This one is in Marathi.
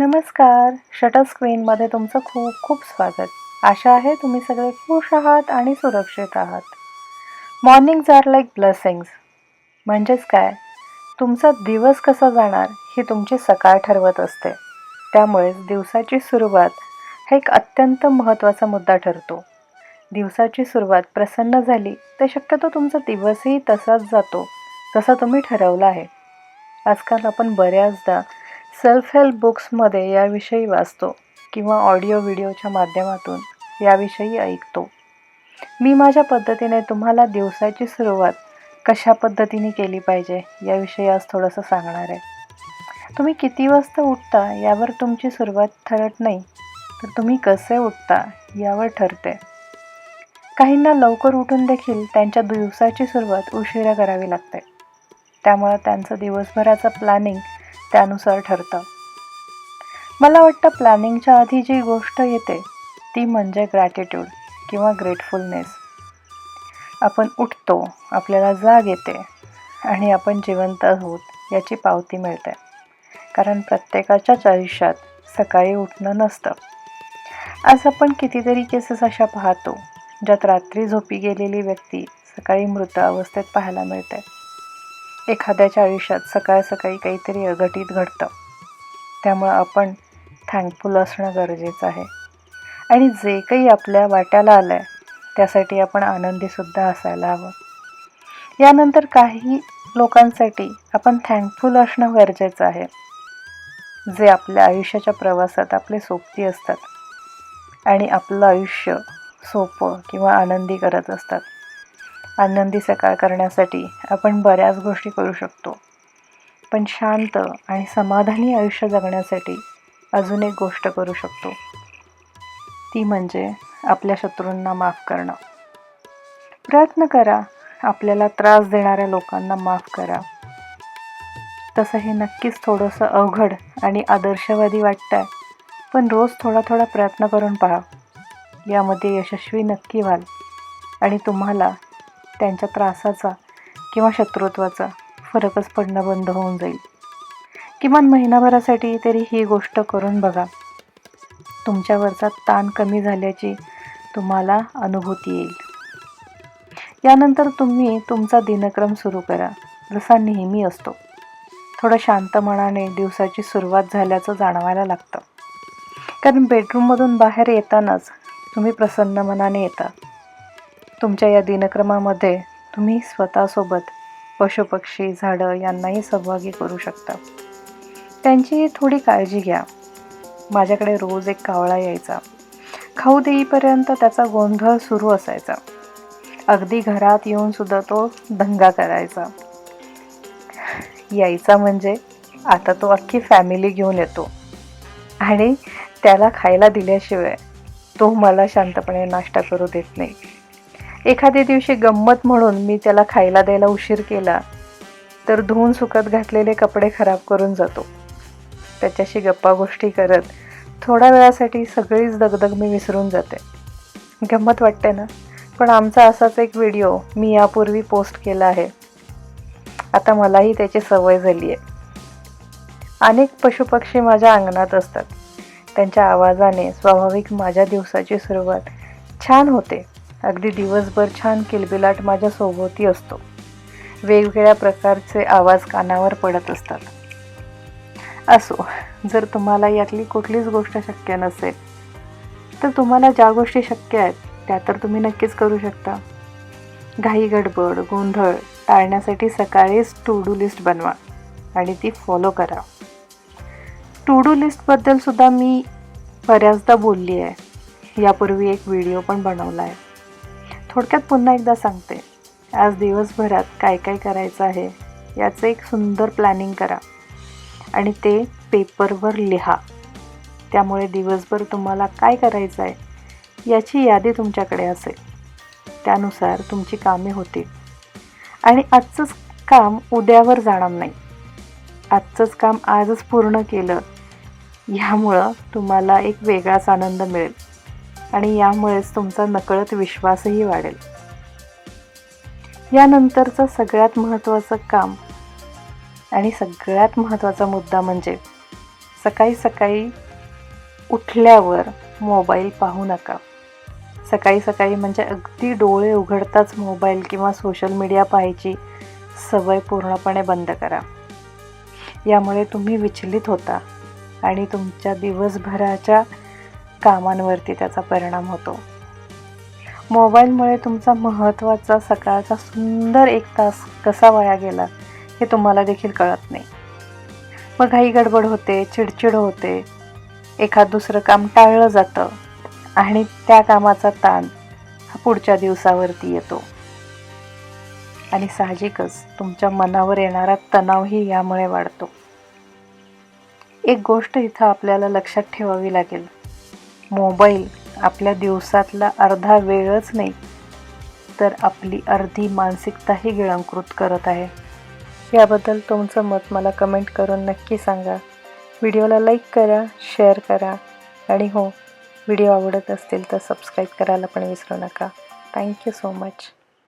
नमस्कार शटर स्क्रीनमध्ये तुमचं खूप खूप स्वागत. आशा आहे तुम्ही सगळे खुश आहात आणि सुरक्षित आहात. मॉर्निंग्ज आर लाईक ब्लसिंग्ज म्हणजेच काय? तुमचा दिवस कसा जाणार ही तुमची सकाळ ठरवत असते. त्यामुळेच दिवसाची सुरुवात हा एक अत्यंत महत्त्वाचा मुद्दा ठरतो. दिवसाची सुरुवात प्रसन्न झाली तर शक्यतो तुमचा दिवसही तसाच जातो जसा तुम्ही ठरवला आहे. आजकाल आपण बऱ्याचदा सेल्फ हेल्प बुक्समध्ये याविषयी वाचतो किंवा ऑडिओ व्हिडिओच्या माध्यमातून याविषयी ऐकतो. मी माझ्या पद्धतीने तुम्हाला दिवसाची सुरुवात कशा पद्धतीने केली पाहिजे याविषयी आज थोडंसं सांगणार आहे. तुम्ही किती वाजता उठता यावर तुमची सुरुवात ठरत नाही तर तुम्ही कसे उठता यावर ठरते. काहींना लवकर उठून देखील त्यांच्या दिवसाची सुरुवात उशिरा करावी लागते. त्यामुळं त्यांचं दिवसभराचं प्लॅनिंग त्यानुसार ठरतं. मला वाटतं प्लॅनिंगच्या आधी जी गोष्ट येते ती म्हणजे ग्रॅटिट्यूड किंवा ग्रेटफुलनेस आपण उठतो आपल्याला जाग येते आणि आपण जिवंत आहोत याची पावती मिळते. कारण प्रत्येकाच्याच आयुष्यात सकाळी उठणं नसतं. आज आपण कितीतरी केसेस अशा पाहतो ज्यात रात्री झोपी गेलेली व्यक्ती सकाळी मृत अवस्थेत पाहायला मिळते. एखाद्याच्या आयुष्यात सकाळ सकाळी काहीतरी अघटित घडतं. त्यामुळं आपण थँकफुल असणं गरजेचं आहे. आणि जे काही आपल्या वाट्याला आलं आहे त्यासाठी आपण आनंदीसुद्धा असायला हवं. यानंतर काही लोकांसाठी आपण थँकफुल असणं गरजेचं आहे. जे आपल्या आयुष्याच्या प्रवासात आपले सोबती असतात. आणि आपलं आयुष्य सोपं किंवा आनंदी करत असतात. आनंदी सकाळ करण्यासाठी आपण बऱ्याच गोष्टी करू शकतो. पण शांत आणि समाधानी आयुष्य जगण्यासाठी अजून एक गोष्ट करू शकतो. ती म्हणजे आपल्या शत्रूंना माफ करणं. प्रयत्न करा आपल्याला त्रास देणाऱ्या लोकांना माफ करा. तसं हे नक्कीच थोडंसं अवघड आणि आदर्शवादी वाटतं आहे पण रोज थोडा थोडा प्रयत्न करून पहा. यामध्ये यशस्वी नक्की व्हाल आणि तुम्हाला त्यांच्या त्रासाचा किंवा शत्रुत्वाचा फरकच पडणं बंद होऊन जाईल. किमान महिनाभरासाठी तरी ही गोष्ट करून बघा. तुमच्यावरचा ताण कमी झाल्याची तुम्हाला अनुभूती येईल. यानंतर तुम्ही तुमचा दिनक्रम सुरू करा जसा नेहमी असतो. थोडं शांत मनाने दिवसाची सुरुवात झाल्याचं जाणवायला लागतं. कारण बेडरूममधून बाहेर येतानाच तुम्ही प्रसन्न मनाने येता. तुमच्या या दिनक्रमामध्ये तुम्ही स्वतःसोबत पशुपक्षी झाडं यांनाही सहभागी करू शकता. त्यांची थोडी काळजी घ्या. माझ्याकडे रोज एक कावळा यायचा. खाऊ देईपर्यंत त्याचा गोंधळ सुरू असायचा. अगदी घरात येऊन सुद्धा तो दंगा करायचा. यायचा म्हणजे आता तो अख्खी फॅमिली घेऊन येतो. आणि त्याला खायला दिल्याशिवाय तो मला शांतपणे नाश्ता करू देत नाही. एखाद्या दिवशी गंमत म्हणून मी त्याला खायला द्यायला उशीर केला तर धुवून सुकत घातलेले कपडे खराब करून जातो. त्याच्याशी गप्पा गोष्टी करत थोड्या वेळासाठी सगळीच दगदग मी विसरून जाते. गंमत वाटते ना? पण आमचा असाच एक व्हिडिओ मी यापूर्वी पोस्ट केला आहे. आता मलाही त्याची सवय झाली आहे अनेक पशुपक्षी माझ्या अंगणात असतात. त्यांच्या आवाजाने स्वाभाविक माझ्या दिवसाची सुरुवात छान होते. अगदी दिवसभर छान किलबिलाट माझ्या सोबती असतो. वेगवेगळ्या प्रकारचे आवाज कानावर पडत असतात. असो जर तुम्हाला यातली कुठलीच गोष्ट शक्य नसेल तर तुम्हाला ज्या गोष्टी शक्य आहेत त्या तर तुम्ही नक्कीच करू शकता. घाई गडबड गोंधळ टाळण्यासाठी सकाळीच टू डू लिस्ट बनवा आणि ती फॉलो करा. टू डू लिस्टबद्दल सुद्धा मी बऱ्याचदा बोलली आहे. यापूर्वी एक व्हिडिओ पण बनवला आहे. थोडक्यात पुन्हा एकदा सांगते. आज दिवसभरात काय काय करायचं आहे याचं एक सुंदर प्लॅनिंग करा. आणि ते पेपरवर लिहा. त्यामुळे दिवसभर तुम्हाला काय करायचं आहे याची यादी तुमच्याकडे असेल. त्यानुसार तुमची कामे होतील. आणि आजचंच काम उद्यावर जाणार नाही. आजचंच काम आजच पूर्ण केलं ह्यामुळं तुम्हाला एक वेगळाच आनंद मिळेल. आणि यामुळेच तुमचा नकळत विश्वासही वाढेल. यानंतरचं सगळ्यात महत्त्वाचं काम आणि सगळ्यात महत्त्वाचा मुद्दा म्हणजे सकाळी सकाळी उठल्यावर मोबाईल पाहू नका. सकाळी सकाळी म्हणजे अगदी डोळे उघडताच मोबाईल किंवा सोशल मीडिया पाहायची सवय पूर्णपणे बंद करा. यामुळे तुम्ही विचलित होता आणि तुमच्या दिवसभराच्या कामांवरती त्याचा परिणाम होतो. मोबाईलमुळे तुमचा महत्त्वाचा सकाळचा सुंदर एक तास कसा वाया गेला हे तुम्हाला देखील कळत नाही. मग घाई गडबड होते चिडचिड होते. एखाद दुसरं काम टाळलं जातं आणि त्या कामाचा ताण हा पुढच्या दिवसावरती येतो. आणि साहजिकच तुमच्या मनावर येणारा तणावही यामुळे वाढतो. एक गोष्ट इथं आपल्याला लक्षात ठेवावी लागेल. मोबाईल आपल्या दिवसातला अर्धा वेळच नाही तर आपली अर्धी मानसिकताही गिळंकृत करत आहे. याबद्दल तुमचं मत मला कमेंट करून नक्की सांगा. व्हिडिओला लाईक करा शेअर करा आणि हो व्हिडिओ आवडत असतील तर सबस्क्राईब करायला पण विसरू नका. Thank you so much.